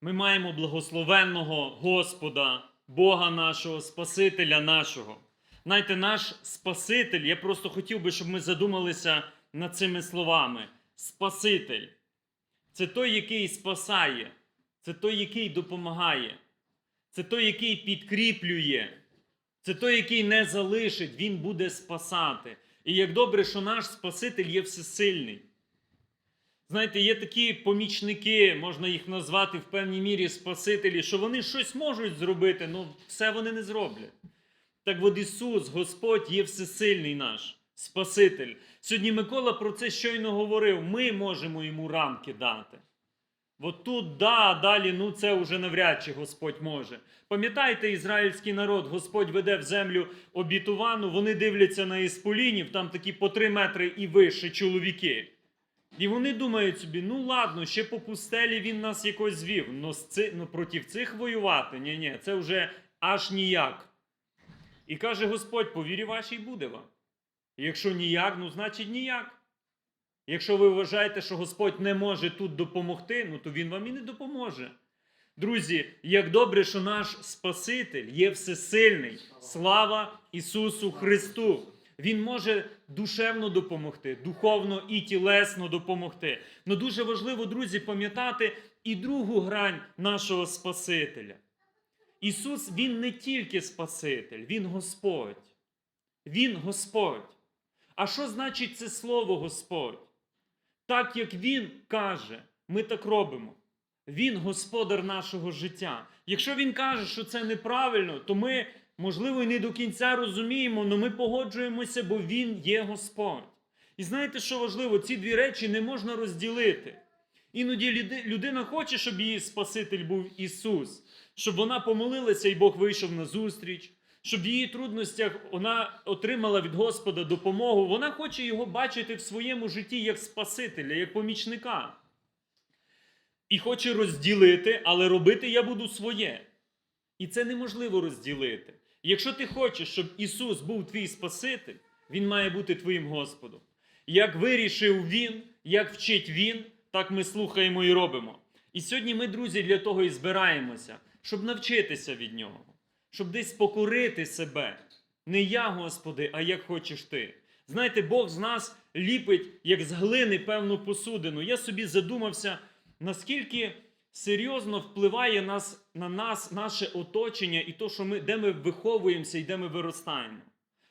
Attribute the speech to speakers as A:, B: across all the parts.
A: Ми маємо благословенного Господа, Бога нашого, Спасителя нашого. Знаєте, наш Спаситель, я просто хотів би, щоб ми задумалися над цими словами. Спаситель це той, який спасає, це той, який допомагає, це той, який підкріплює, це той, який не залишить, він буде спасати. І як добре, що наш Спаситель є всесильний. Знаєте, є такі помічники, можна їх назвати в певній мірі Спасителі, що вони щось можуть зробити, але все вони не зроблять. Так от Ісус, Господь, є всесильний наш Спаситель. Сьогодні Микола про це щойно говорив. Ми можемо йому рамки дати. От тут, да, а далі, ну це вже навряд чи Господь може. Пам'ятаєте, ізраїльський народ, Господь веде в землю обітувану, вони дивляться на ісполінів, там такі по три метри і вище чоловіки. І вони думають собі, ну ладно, ще по пустелі він нас якось звів. Ну, з ци... ну проти цих воювати? Ні, ні, це вже аж ніяк. І каже Господь, по вірі вашій буде вам. Якщо ніяк, ну значить ніяк. Якщо ви вважаєте, що Господь не може тут допомогти, ну то Він вам і не допоможе. Друзі, як добре, що наш Спаситель є всесильний. Слава Ісусу Христу! Він може душевно допомогти, духовно і тілесно допомогти. Ну дуже важливо, друзі, пам'ятати і другу грань нашого Спасителя. Ісус, Він не тільки Спаситель, Він Господь. Він Господь. А що значить це слово Господь? Так як Він каже, ми так робимо. Він господар нашого життя. Якщо він каже, що це неправильно, то ми, можливо, і не до кінця розуміємо, але ми погоджуємося, бо Він є Господь. І знаєте, що важливо? Ці дві речі не можна розділити. Іноді людина хоче, щоб її Спаситель був Ісус, щоб вона помолилася і Бог вийшов на зустріч, щоб в її трудностях вона отримала від Господа допомогу. Вона хоче його бачити в своєму житті як Спасителя, як помічника. І хоче розділити, але робити я буду своє. І це неможливо розділити. Якщо ти хочеш, щоб Ісус був твій Спаситель, Він має бути твоїм Господом. Як вирішив Він, як вчить Він, так ми слухаємо і робимо. І сьогодні ми, друзі, для того і збираємося, щоб навчитися від Нього, щоб десь покорити себе. Не я, Господи, а як хочеш ти. Знаєте, Бог з нас ліпить, як з глини певну посудину. Я собі задумався, наскільки серйозно впливає нас, на нас наше оточення і то, що ми, де ми виховуємося і де ми виростаємо.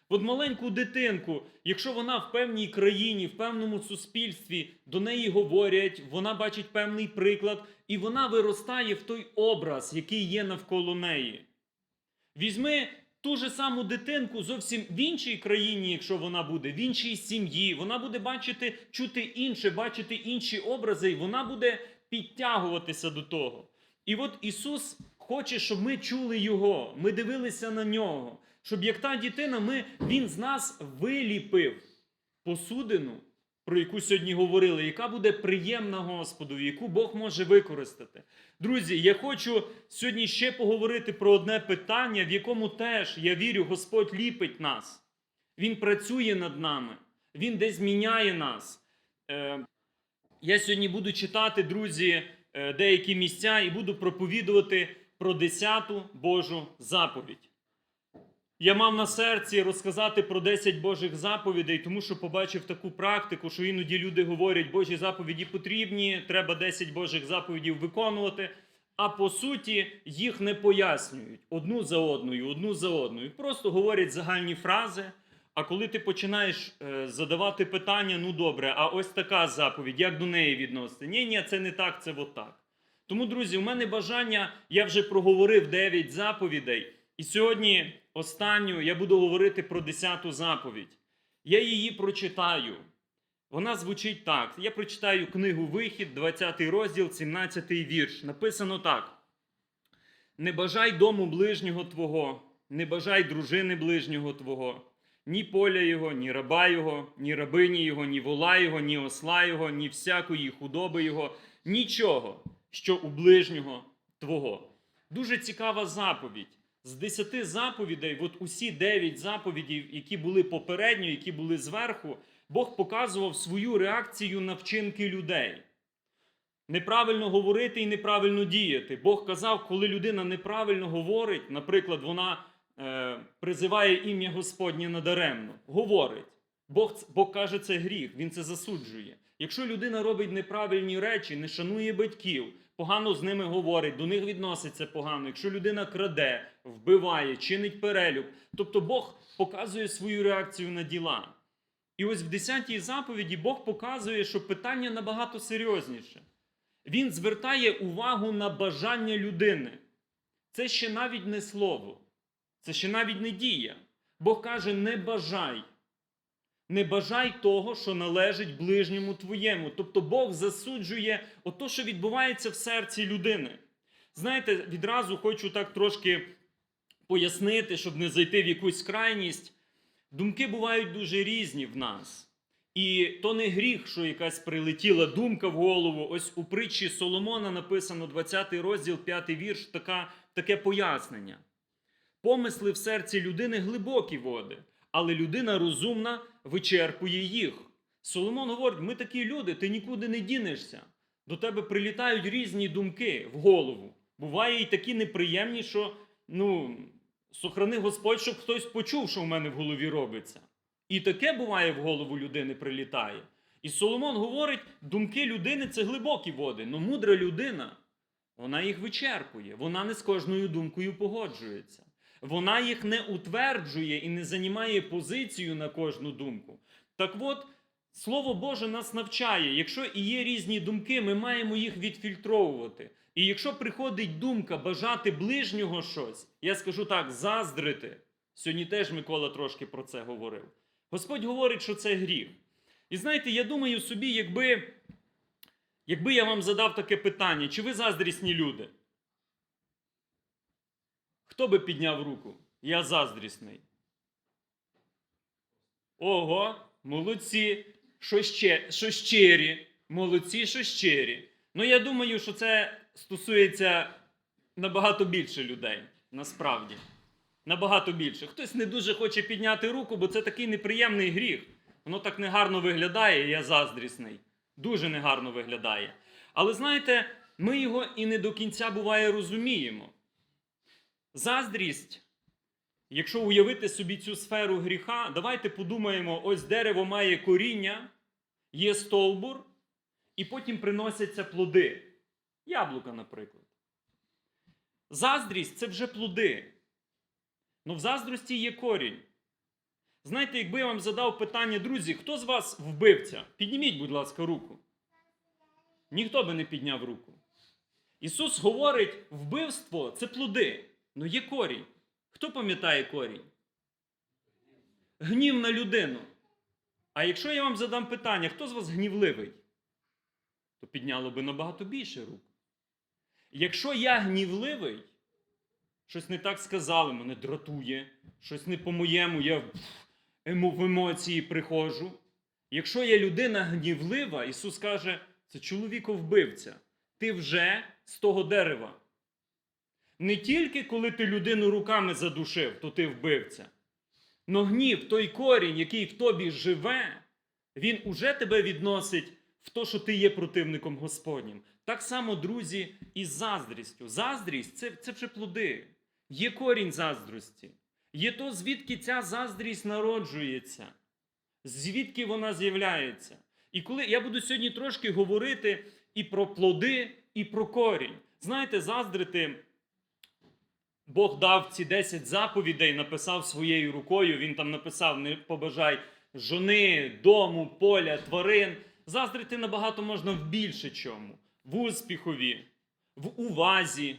A: От маленьку дитинку, якщо вона в певній країні, в певному суспільстві, до неї говорять, вона бачить певний приклад, і вона виростає в той образ, який є навколо неї. Візьми ту же саму дитинку зовсім в іншій країні, якщо вона буде, в іншій сім'ї, вона буде бачити, чути інше, бачити інші образи, і вона буде підтягуватися до того. І от Ісус хоче, щоб ми чули Його, ми дивилися на нього, щоб як та дитина, ми, Він з нас виліпив посудину, про яку сьогодні говорили, яка буде приємна Господу, яку Бог може використати. Друзі, я хочу сьогодні ще поговорити про одне питання, в якому теж, я вірю, Господь ліпить нас. Він працює над нами, Він десь міняє нас. Я сьогодні буду читати, друзі, е, деякі місця і буду проповідувати про 10-ту Божу заповідь. Я мав на серці розказати про 10 Божих заповідей, тому що побачив таку практику, що іноді люди говорять, Божі заповіді потрібні, треба 10 Божих заповідів виконувати. А по суті їх не пояснюють одну за одною, одну за одною. Просто говорять загальні фрази. А коли ти починаєш е, задавати питання, ну добре, а ось така заповідь, як до неї відносити? Ні, ні, це не так, це отак. Тому, друзі, у мене бажання, я вже проговорив 9 заповідей. І сьогодні останню я буду говорити про 10-ту заповідь. Я її прочитаю. Вона звучить так. Я прочитаю книгу Вихід, 20 розділ, 17 вірш. Написано так: Не бажай дому ближнього твого, не бажай дружини ближнього твого, ні поля його, ні раба його, ні рабині його, ні вола його, ні осла його, ні всякої худоби його, нічого, що у ближнього твого. Дуже цікава заповідь. З десяти заповідей, от усі дев'ять заповідей, які були попередньо, які були зверху, Бог показував свою реакцію на вчинки людей. неправильно говорити і неправильно діяти. Бог казав, коли людина неправильно говорить, наприклад, вона призиває ім'я Господнє надаремно, говорить. Бог, Бог каже, це гріх, він це засуджує. Якщо людина робить неправильні речі, не шанує батьків, погано з ними говорить, до них відноситься погано. Якщо людина краде, вбиває, чинить перелюб, тобто Бог показує свою реакцію на діла. І ось в 10 заповіді Бог показує, що питання набагато серйозніше. Він звертає увагу на бажання людини. Це ще навіть не слово, це ще навіть не дія. Бог каже: не бажай. Не бажай того, що належить ближньому твоєму. Тобто Бог засуджує ото, що відбувається в серці людини. Знаєте, відразу хочу так трошки пояснити, щоб не зайти в якусь крайність. Думки бувають дуже різні в нас. І то не гріх, що якась прилетіла думка в голову. Ось у притчі Соломона написано 20 розділ, 5 вірш, така, таке пояснення. Помисли в серці людини глибокі води, але людина розумна вичерпує їх. Соломон говорить: ми такі люди, ти нікуди не дінешся. До тебе прилітають різні думки в голову. Буває і такі неприємні, що ну, сохрани Господь, щоб хтось почув, що в мене в голові робиться. І таке буває в голову людини прилітає. І Соломон говорить, думки людини це глибокі води. Ну мудра людина, вона їх вичерпує, вона не з кожною думкою погоджується. Вона їх не утверджує і не займає позицію на кожну думку. Так от, Слово Боже нас навчає, якщо і є різні думки, ми маємо їх відфільтровувати. І якщо приходить думка бажати ближнього щось, я скажу так, заздрити. Сьогодні теж Микола трошки про це говорив. Господь говорить, що це гріх. І знаєте, я думаю собі, якби, якби я вам задав таке питання, чи ви заздрісні люди? Хто би підняв руку? Я заздрісний. Ого, молодці, що, ще, що щирі, молодці, що щирі. Ну, я думаю, що це стосується набагато більше людей, насправді. Набагато більше. Хтось не дуже хоче підняти руку, бо це такий неприємний гріх. Воно так негарно виглядає, я заздрісний. Дуже негарно виглядає. Але знаєте, ми його і не до кінця буває розуміємо. Заздрість, якщо уявити собі цю сферу гріха, давайте подумаємо: ось дерево має коріння, є стовбур, і потім приносяться плоди. Яблука, наприклад. Заздрість це вже плоди. Ну в заздрості є корінь. Знаєте, якби я вам задав питання, друзі, хто з вас вбивця? Підніміть, будь ласка, руку. Ніхто би не підняв руку. Ісус говорить, вбивство це плоди. Ну є корінь. Хто пам'ятає корінь? Гнів на людину. А якщо я вам задам питання, хто з вас гнівливий? То підняло би набагато більше рук. Якщо я гнівливий, щось не так сказали, мене дратує, щось не по-моєму, я в емоції приходжу. Якщо я людина гнівлива, Ісус каже, це чоловіко-вбивця. Ти вже з того дерева. Не тільки коли ти людину руками задушив, то ти вбивця. Но гнів, той корінь, який в тобі живе, він уже тебе відносить в те, що ти є противником Господнім. Так само, друзі, і з заздрістю. Заздрість це, це вже плоди. Є корінь заздрості. Є то, звідки ця заздрість народжується, звідки вона з'являється. І коли я буду сьогодні трошки говорити і про плоди, і про корінь. Знаєте, заздрити Бог дав ці 10 заповідей, написав своєю рукою. Він там написав: не побажай жони, дому, поля, тварин. Заздрити набагато можна в більше чому: в успіхові, в увазі.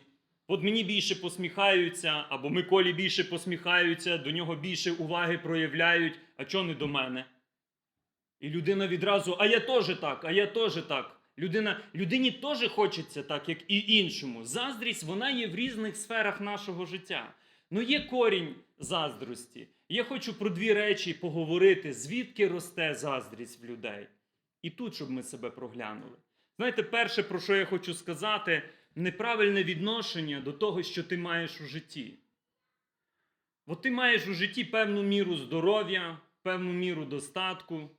A: От мені більше посміхаються, або Миколі більше посміхаються, до нього більше уваги проявляють, а чого не до мене? І людина відразу, а я теж так, а я теж так. Людина, людині теж хочеться так, як і іншому. Заздрість, вона є в різних сферах нашого життя. Ну є корінь заздрості. Я хочу про дві речі поговорити, звідки росте заздрість в людей. І тут, щоб ми себе проглянули. Знаєте, перше, про що я хочу сказати, неправильне відношення до того, що ти маєш у житті. Бо ти маєш у житті певну міру здоров'я, певну міру достатку,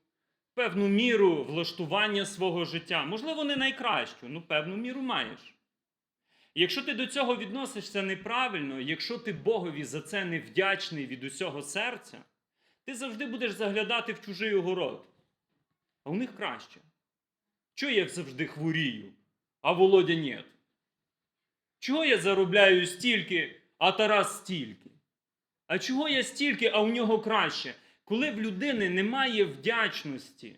A: певну міру влаштування свого життя. Можливо, не найкращу, ну певну міру маєш. Якщо ти до цього відносишся неправильно, якщо ти Богові за це не вдячний від усього серця, ти завжди будеш заглядати в чужий огород. А у них краще. Чого я завжди хворію, а Володя ні? Чого я заробляю стільки, а Тарас стільки? А чого я стільки, а у нього краще? Коли в людини немає вдячності.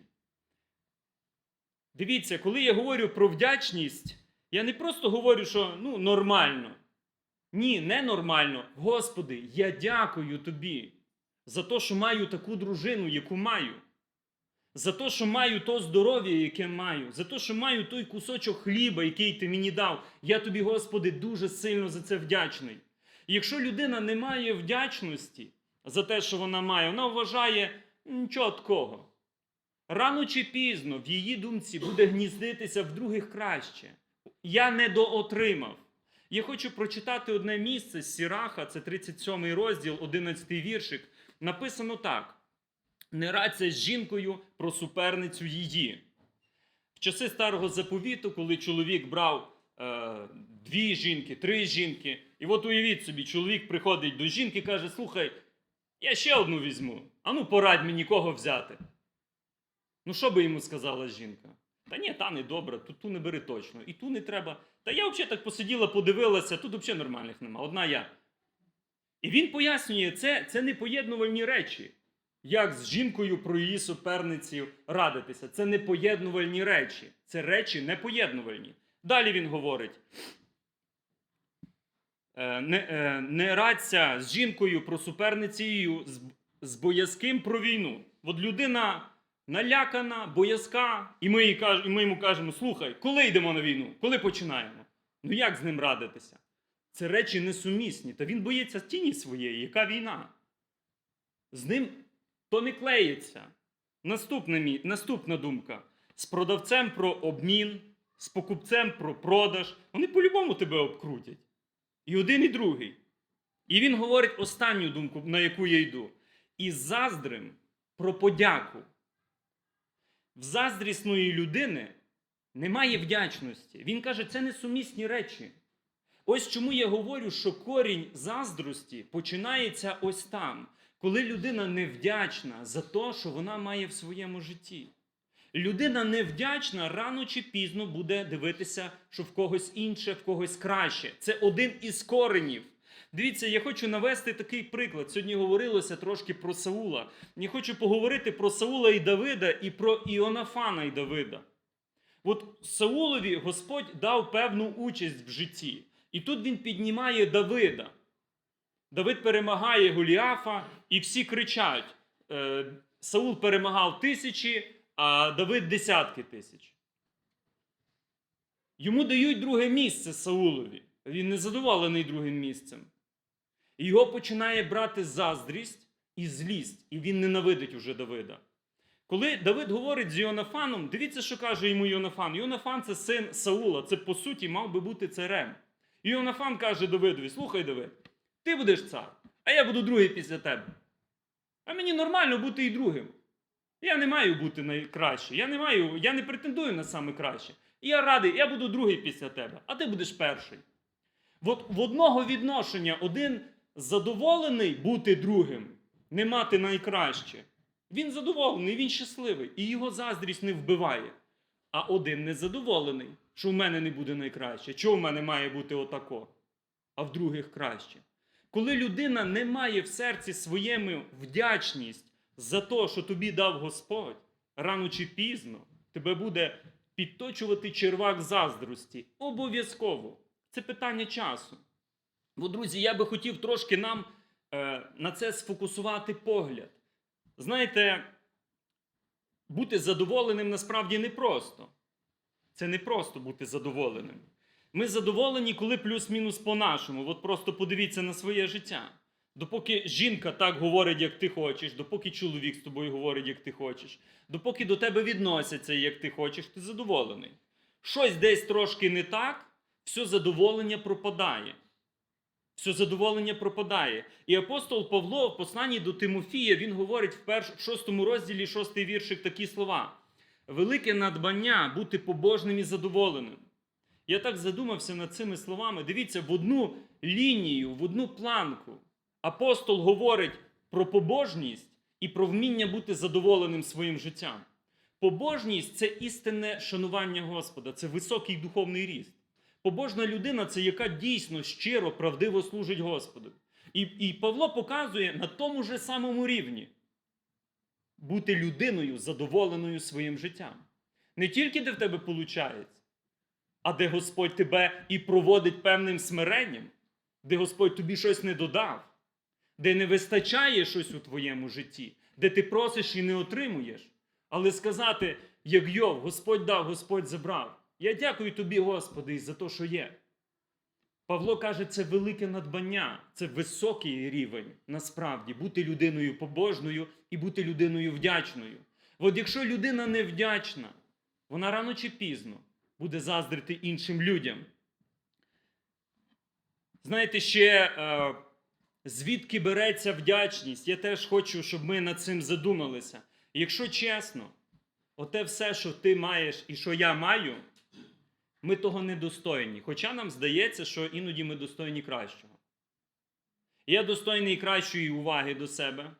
A: Дивіться, коли я говорю про вдячність, я не просто говорю, що ну, нормально. Ні, не нормально. Господи, я дякую тобі за те, що маю таку дружину, яку маю. За те, що маю то здоров'я, яке маю, за те, що маю той кусочок хліба, який ти мені дав. Я тобі, Господи, дуже сильно за це вдячний. І якщо людина не має вдячності за те, що вона має, вона вважає нічого такого. Рано чи пізно в її думці буде гніздитися в других краще. Я недоотримав. Я хочу прочитати одне місце з Сіраха, це 37 розділ, 11 віршик. Написано так: не радься з жінкою про суперницю її. В часи старого заповіту, коли чоловік брав е, дві жінки, три жінки, і от уявіть собі, чоловік приходить до жінки і каже: Слухай, я ще одну візьму. Ану, порадь мені кого взяти. Ну, що би йому сказала жінка? Та ні, та не добра, тут ту не бери точно, і ту не треба. Та я взагалі так посиділа, подивилася, тут взагалі нормальних нема, одна я. І він пояснює, це, це непоєднувальні речі. Як з жінкою про її суперниців радитися? Це непоєднувальні речі. Це речі непоєднувальні. Далі він говорить: не, е, не радься з жінкою про суперницею з, з боязким про війну. От людина налякана, боязка, і ми, їй каж, і ми йому кажемо: слухай, коли йдемо на війну? Коли починаємо? Ну як з ним радитися? Це речі несумісні. Та він боїться тіні своєї, яка війна? З ним то не клеїться. Наступна, наступна думка: з продавцем про обмін, з покупцем про продаж. Вони по-любому тебе обкрутять. І один, і другий. І він говорить останню думку, на яку я йду. І заздрим про подяку. В заздрісної людини немає вдячності. Він каже, це несумісні речі. Ось чому я говорю, що корінь заздрості починається ось там, коли людина невдячна за те, що вона має в своєму житті. Людина невдячна рано чи пізно буде дивитися, що в когось інше, в когось краще. Це один із коренів. Дивіться, я хочу навести такий приклад. Сьогодні говорилося трошки про Саула. Я хочу поговорити про Саула і Давида і про Іонафана і Давида. От Саулові Господь дав певну участь в житті. І тут він піднімає Давида. Давид перемагає Голіафа, і всі кричать: е, Саул перемагав тисячі, а Давид десятки тисяч. Йому дають друге місце Саулові. Він не задоволений другим місцем. І його починає брати заздрість і злість, і він ненавидить уже Давида. Коли Давид говорить з Йонафаном, дивіться, що каже йому Йонафан. Йонафан це син Саула, це по суті мав би бути царем. І Йонафан каже Давидові: слухай, Давид, ти будеш цар, а я буду другий після тебе. А мені нормально бути і другим. Я не маю бути найкраще. Я не маю, я не претендую на саме краще. І я радий, я буду другий після тебе, а ти будеш перший. От в одного відношення один задоволений бути другим, не мати найкраще. Він задоволений, він щасливий, і його заздрість не вбиває. А один незадоволений, що в мене не буде найкраще. Чого в мене має бути отако, а в других краще. Коли людина не має в серці своєму вдячність за те, що тобі дав Господь, рано чи пізно тебе буде підточувати червак заздрості. Обов'язково. Це питання часу. Бо, друзі, я би хотів трошки нам е, на це сфокусувати погляд. Знаєте, бути задоволеним насправді непросто. Це не просто бути задоволеним. Ми задоволені, коли плюс-мінус по-нашому. От просто подивіться на своє життя. Допоки жінка так говорить, як ти хочеш, допоки чоловік з тобою говорить, як ти хочеш, допоки до тебе відносяться, як ти хочеш, ти задоволений. Щось десь трошки не так, все задоволення пропадає. Все задоволення пропадає. І апостол Павло в посланні до Тимофія він говорить в, перш, в шостому розділі, шостий віршик такі слова: велике надбання бути побожним і задоволеним. Я так задумався над цими словами. Дивіться, в одну лінію, в одну планку апостол говорить про побожність і про вміння бути задоволеним своїм життям. Побожність це істинне шанування Господа, це високий духовний ріст. Побожна людина це яка дійсно щиро, правдиво служить Господу. І, і Павло показує на тому ж самому рівні бути людиною задоволеною своїм життям. Не тільки де в тебе виходить, а де Господь тебе і проводить певним смиренням, де Господь тобі щось не додав, де не вистачає щось у твоєму житті, де ти просиш і не отримуєш. Але сказати, як Йов, Господь дав, Господь забрав. Я дякую тобі, Господи, за те, що є. Павло каже, це велике надбання, це високий рівень насправді бути людиною побожною і бути людиною вдячною. От якщо людина не вдячна, вона рано чи пізно буде заздрити іншим людям. Знаєте, ще е, звідки береться вдячність? Я теж хочу, щоб ми над цим задумалися. Якщо чесно, оте все, що ти маєш і що я маю, ми того недостойні. Хоча нам здається, що іноді ми достойні кращого. Я достойний кращої уваги до себе,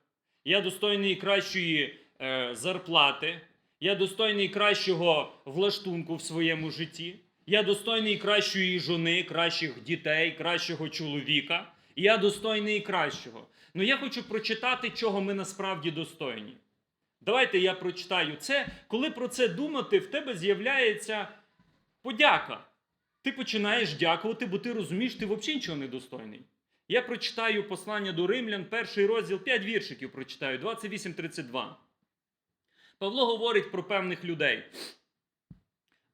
A: я достойний кращої е, зарплати, я достойний кращого влаштунку в своєму житті, я достойний кращої жони, кращих дітей, кращого чоловіка, і я достойний кращого. Ну я хочу прочитати, чого ми насправді достойні. Давайте я прочитаю це. Коли про це думати, в тебе з'являється подяка. Ти починаєш дякувати, бо ти розумієш, ти взагалі нічого не достойний. Я прочитаю послання до римлян, перший розділ, 5 віршиків прочитаю, 28-32. Павло говорить про певних людей.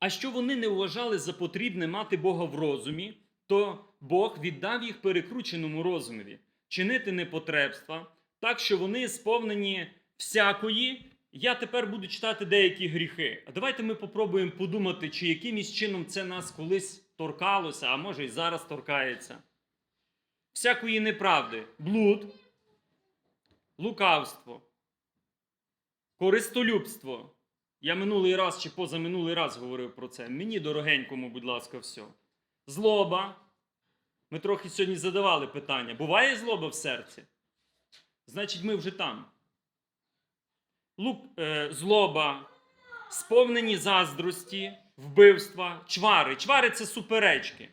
A: А що вони не вважали за потрібне мати Бога в розумі, то Бог віддав їх перекрученому розумові, чинити непотребства, так що вони сповнені всякої. Я тепер буду читати деякі гріхи. А давайте ми попробуємо подумати, чи якимось чином це нас колись торкалося, а може і зараз торкається. Всякої неправди, блуд, лукавство, користолюбство. Я минулий раз чи позаминулий раз говорив про це. Мені дорогенькому, будь ласка, все. Злоба. Ми трохи сьогодні задавали питання: буває злоба в серці? Значить, ми вже там. Лук, е, злоба, сповнені заздрості, вбивства, чвари. Чвари це суперечки.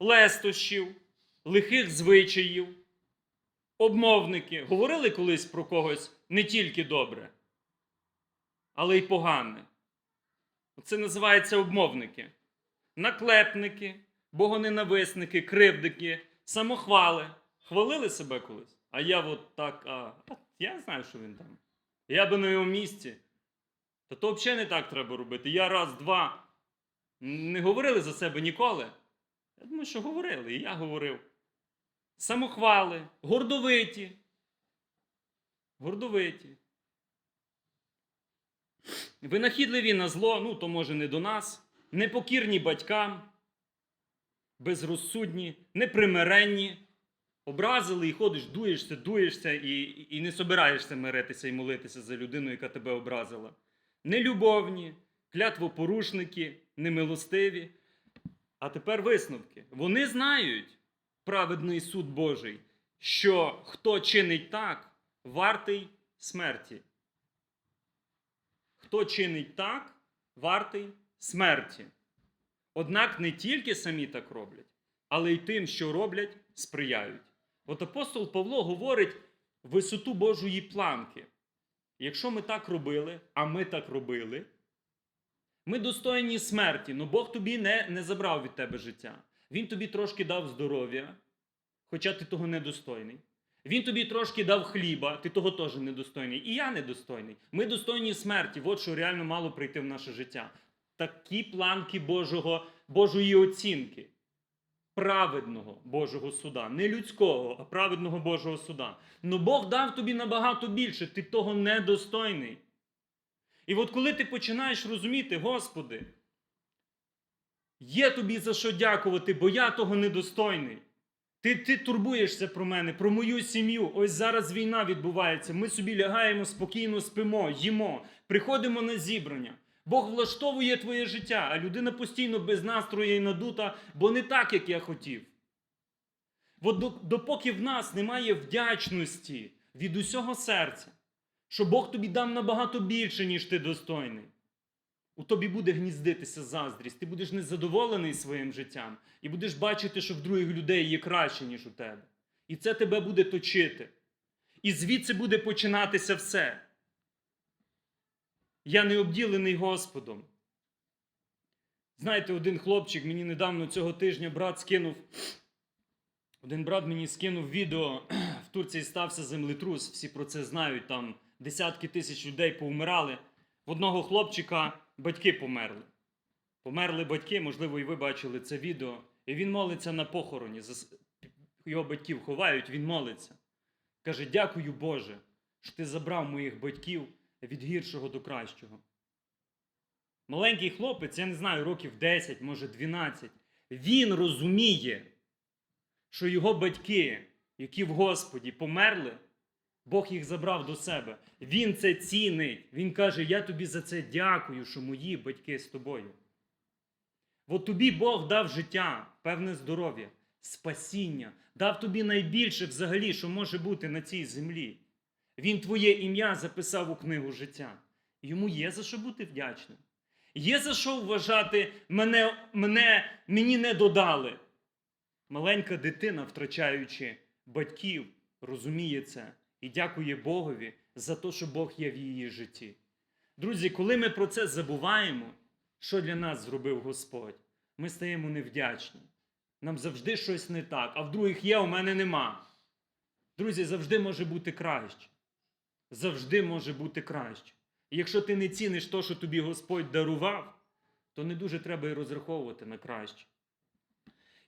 A: Лестощів, лихих звичаїв, обмовники. Говорили колись про когось не тільки добре, але й погане. Це називається обмовники. Наклепники, богоненависники, кривдики, самохвали. Хвалили себе колись? А я от так. А, я знаю, що він там. Я би на його місці. Та то взагалі не так треба робити. Я раз, два. Не говорили за себе ніколи. Я думаю, що говорили, і я говорив. Самохвали, гордовиті. Гордовиті. Винахідливі на зло, ну то може не до нас, непокірні батькам, безрозсудні, непримиренні. Образили і ходиш, дуєшся, дуєшся і, і не собираєшся миритися і молитися за людину, яка тебе образила. Нелюбовні, клятвопорушники, немилостиві. А тепер висновки. Вони знають праведний суд Божий, що хто чинить так, вартий смерті. Хто чинить так, вартий смерті. Однак не тільки самі так роблять, але й тим, що роблять, сприяють. От апостол Павло говорить висоту Божої планки. Якщо ми так робили, а ми так робили, ми достойні смерті, але Бог тобі не, не забрав від тебе життя. Він тобі трошки дав здоров'я, хоча ти того недостойний. Він тобі трошки дав хліба, ти того теж недостойний. І я недостойний. Ми достойні смерті. От що реально мало прийти в наше життя. Такі планки Божого, Божої оцінки праведного Божого суда. Не людського, а праведного Божого суда. Но Бог дав тобі набагато більше, ти того недостойний. І от коли ти починаєш розуміти, Господи, є тобі за що дякувати, бо я того недостойний. Ти, ти турбуєшся про мене, про мою сім'ю. Ось зараз війна відбувається. Ми собі лягаємо спокійно, спимо, їмо, приходимо на зібрання. Бог влаштовує твоє життя, а людина постійно без настрою і надута, бо не так, як я хотів. От допоки в нас немає вдячності від усього серця, що Бог тобі дав набагато більше, ніж ти достойний. У тобі буде гніздитися заздрість, ти будеш незадоволений своїм життям і будеш бачити, що в других людей є краще, ніж у тебе. І це тебе буде точити. І звідси буде починатися все. Я не обділений Господом. Знаєте, один хлопчик мені недавно цього тижня брат скинув. Один брат мені скинув відео. В Турції стався землетрус, всі про це знають. Там десятки тисяч людей повмирали. В одного хлопчика батьки померли. Померли батьки, можливо, і ви бачили це відео. І він молиться на похороні. Його батьків ховають, він молиться. Каже: Дякую Боже, що ти забрав моїх батьків від гіршого до кращого. Маленький хлопець, я не знаю, років 10, може 12. Він розуміє, що його батьки, які в Господі померли, Бог їх забрав до себе. Він це цінить. Він каже: Я тобі за це дякую, що мої батьки з тобою. От тобі Бог дав життя, певне здоров'я, спасіння, дав тобі найбільше взагалі, що може бути на цій землі. Він твоє ім'я записав у книгу життя. Йому є за що бути вдячним. Є за що вважати, мене, мене, мені не додали. Маленька дитина, втрачаючи батьків, розуміє це і дякує Богові за те, що Бог є в її житті. Друзі, коли ми про це забуваємо, що для нас зробив Господь, ми стаємо невдячні. Нам завжди щось не так, а в других є, у мене нема. Друзі, завжди може бути краще. Завжди може бути краще. І якщо ти не ціниш те, що тобі Господь дарував, то не дуже треба і розраховувати на краще.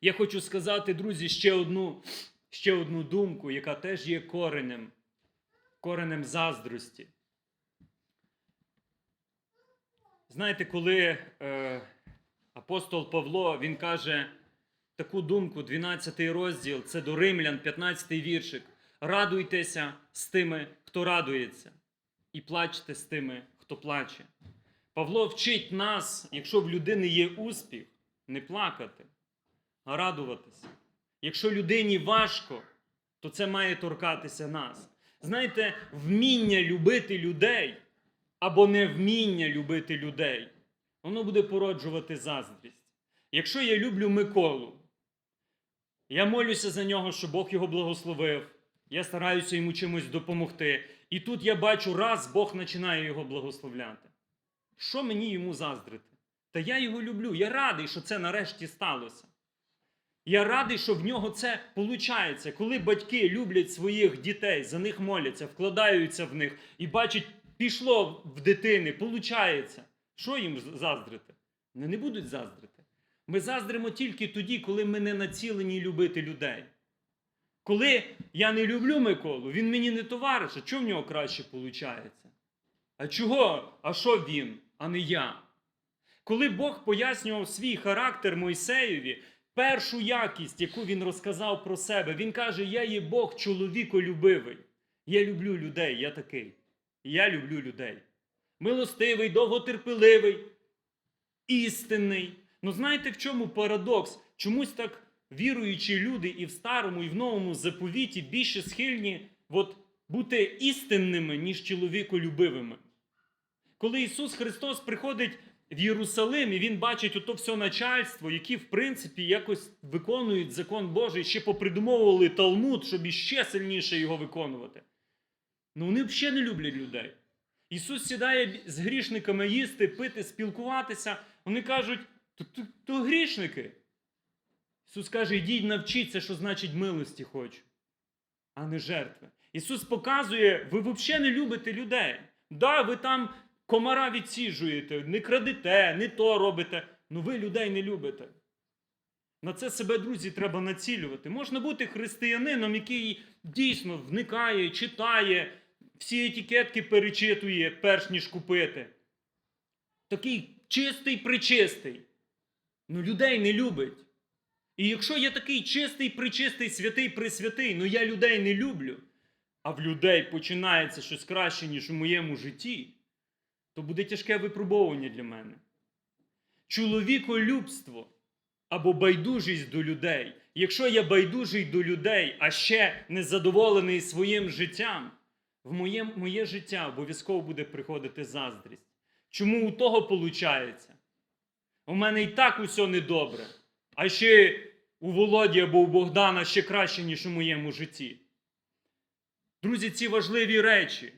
A: Я хочу сказати, друзі, ще одну, ще одну думку, яка теж є коренем, коренем заздрості. Знаєте, коли е, апостол Павло він каже таку думку, 12 розділ, це до Римлян, 15 віршик. Радуйтеся з тими, хто радується, і плачте з тими, хто плаче. Павло вчить нас, якщо в людини є успіх, не плакати, а радуватися. Якщо людині важко, то це має торкатися нас. Знаєте, вміння любити людей або невміння любити людей, воно буде породжувати заздрість. Якщо я люблю Миколу, я молюся за нього, щоб Бог його благословив. Я стараюся йому чимось допомогти. І тут я бачу, раз Бог починає його благословляти. Що мені йому заздрити? Та я його люблю. Я радий, що це нарешті сталося. Я радий, що в нього це виходить. Коли батьки люблять своїх дітей, за них моляться, вкладаються в них і бачать, пішло в дитини, виходить. Що їм заздрити? Вони не будуть заздрити. Ми заздримо тільки тоді, коли ми не націлені любити людей. Коли я не люблю Миколу, він мені не товариш, а чого в нього краще виходить? А чого? А що він, а не я? Коли Бог пояснював свій характер Мойсеєві, першу якість, яку він розказав про себе, він каже: Я є Бог чоловіколюбивий. Я люблю людей, я такий. Я люблю людей. Милостивий, довготерпеливий, істинний. Ну знаєте, в чому парадокс? Чомусь так віруючі люди і в старому, і в новому заповіті більше схильні от, бути істинними, ніж чоловіколюбивими. Коли Ісус Христос приходить в Єрусалим і Він бачить ото все начальство, які, в принципі, якось виконують закон Божий, ще попридумовували Талмуд, щоб іще сильніше його виконувати. Ну вони взагалі не люблять людей. Ісус сідає з грішниками їсти, пити, спілкуватися. Вони кажуть, то, то, то грішники. Ісус каже, йдіть навчіться, що значить милості хочу, а не жертви. Ісус показує, ви взагалі не любите людей. Да, ви там комара відсіжуєте, не крадете, не то робите. Ну ви людей не любите. На це себе, друзі, треба націлювати. Можна бути християнином, який дійсно вникає, читає, всі етикетки перечитує, перш ніж купити. Такий чистий причистий. ну людей не любить. І якщо я такий чистий, причистий, святий, присвятий, ну я людей не люблю, а в людей починається щось краще, ніж у моєму житті, то буде тяжке випробовування для мене. Чоловіколюбство або байдужість до людей. Якщо я байдужий до людей, а ще незадоволений своїм життям, в моє, моє життя обов'язково буде приходити заздрість. Чому у того виходить? У мене і так усе недобре, а ще у Володі або у Богдана ще краще, ніж у моєму житті. Друзі, ці важливі речі,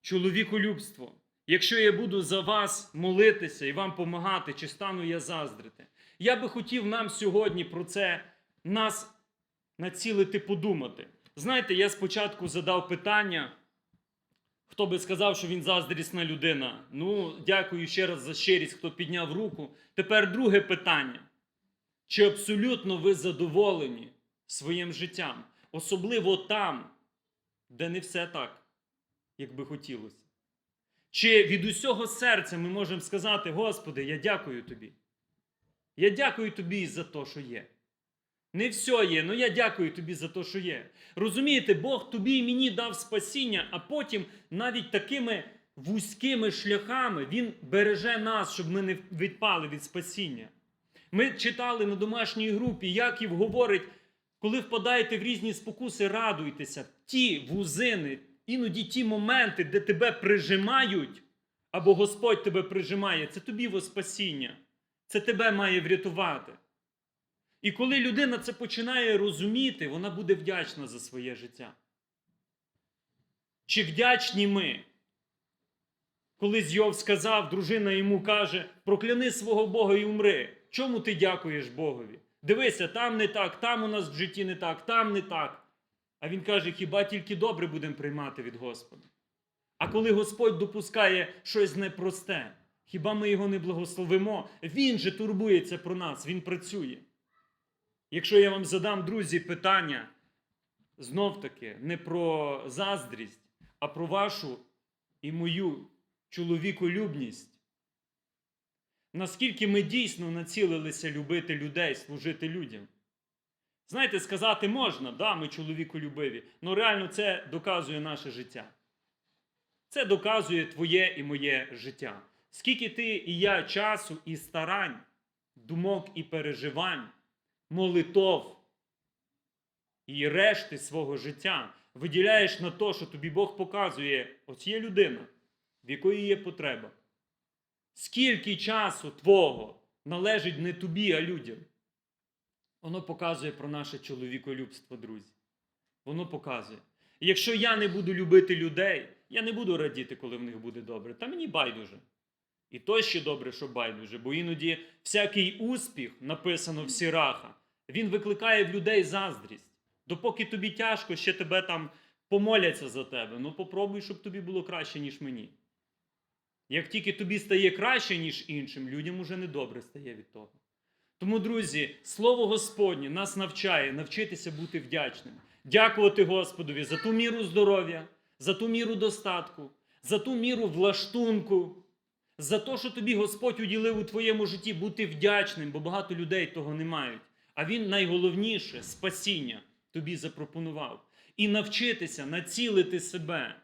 A: чоловіколюбство. Якщо я буду за вас молитися і вам допомагати, чи стану я заздрити, я би хотів нам сьогодні про це нас націлити подумати. Знаєте, я спочатку задав питання, хто би сказав, що він заздрісна людина. Ну, дякую ще раз за щирість, хто підняв руку. Тепер друге питання. Чи абсолютно ви задоволені своїм життям? Особливо там, де не все так, як би хотілося. Чи від усього серця ми можемо сказати, Господи, я дякую тобі. Я дякую тобі за те, що є. Не все є, але я дякую тобі за те, що є. Розумієте, Бог тобі і мені дав спасіння, а потім навіть такими вузькими шляхами Він береже нас, щоб ми не відпали від спасіння. Ми читали на домашній групі, Яків говорить, коли впадаєте в різні спокуси, радуйтеся. Ті вузини, іноді ті моменти, де тебе прижимають, або Господь тебе прижимає, це тобі во спасіння. Це тебе має врятувати. І коли людина це починає розуміти, вона буде вдячна за своє життя. Чи вдячні ми? Коли Йов сказав, дружина йому каже: прокляни свого Бога і умри. Чому ти дякуєш Богові? Дивися, там не так, там у нас в житті не так, там не так. А він каже: хіба тільки добре будемо приймати від Господа? А коли Господь допускає щось непросте, хіба ми його не благословимо? Він же турбується про нас, він працює. Якщо я вам задам, друзі, питання знов таки не про заздрість, а про вашу і мою чоловіколюбність. Наскільки ми дійсно націлилися любити людей, служити людям? Знаєте, сказати можна, да, ми чоловіколюбиві, але реально це доказує наше життя. Це доказує твоє і моє життя. Скільки ти і я часу і старань, думок і переживань, молитов і решти свого життя виділяєш на те, що тобі Бог показує, ось є людина, в якої є потреба. Скільки часу твого належить не тобі, а людям? Воно показує про наше чоловіколюбство, друзі. Воно показує. Якщо я не буду любити людей, я не буду радіти, коли в них буде добре. Та мені байдуже. І то ще добре, що байдуже, бо іноді всякий успіх, написано в Сіраха, він викликає в людей заздрість. Допоки тобі тяжко, ще тебе там помоляться за тебе. Ну попробуй, щоб тобі було краще, ніж мені. Як тільки тобі стає краще, ніж іншим, людям уже недобре стає від того. Тому, друзі, Слово Господнє нас навчає навчитися бути вдячним, дякувати Господові за ту міру здоров'я, за ту міру достатку, за ту міру влаштунку, за те, що тобі Господь уділив у твоєму житті, бути вдячним, бо багато людей того не мають. А Він найголовніше спасіння тобі запропонував. І навчитися націлити себе,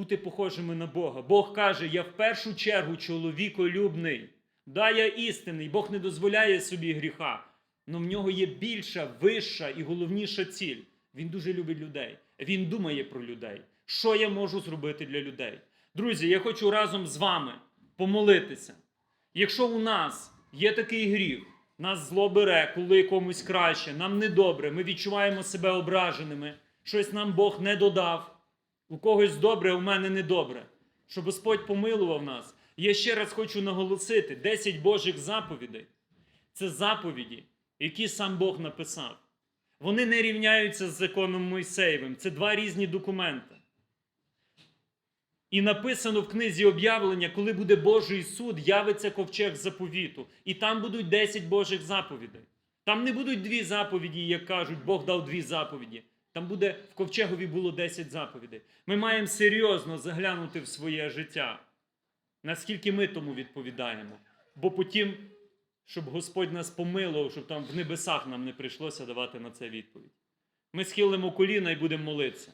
A: бути похожими на Бога. Бог каже: я в першу чергу чоловіколюбний. Да, я істинний, Бог не дозволяє собі гріха, але в нього є більша, вища і головніша ціль. Він дуже любить людей. Він думає про людей. Що я можу зробити для людей? Друзі, я хочу разом з вами помолитися. Якщо у нас є такий гріх, нас зло бере, коли комусь краще, нам недобре, ми відчуваємо себе ображеними, щось нам Бог не додав, у когось добре, а у мене недобре. Щоб Господь помилував нас. Я ще раз хочу наголосити: 10 Божих заповідей це заповіді, які сам Бог написав. Вони не рівняються з законом Мойсеєвим. Це два різні документи. І написано в книзі об'явлення, коли буде Божий суд, явиться ковчег заповіту. І там будуть 10 Божих заповідей. Там не будуть дві заповіді, як кажуть, Бог дав дві заповіді. Там буде в ковчегові було 10 заповідей. Ми маємо серйозно заглянути в своє життя. Наскільки ми тому відповідаємо? Бо потім щоб Господь нас помилував, щоб там в небесах нам не прийшлося давати на це відповідь. Ми схилимо коліна і будемо молитися.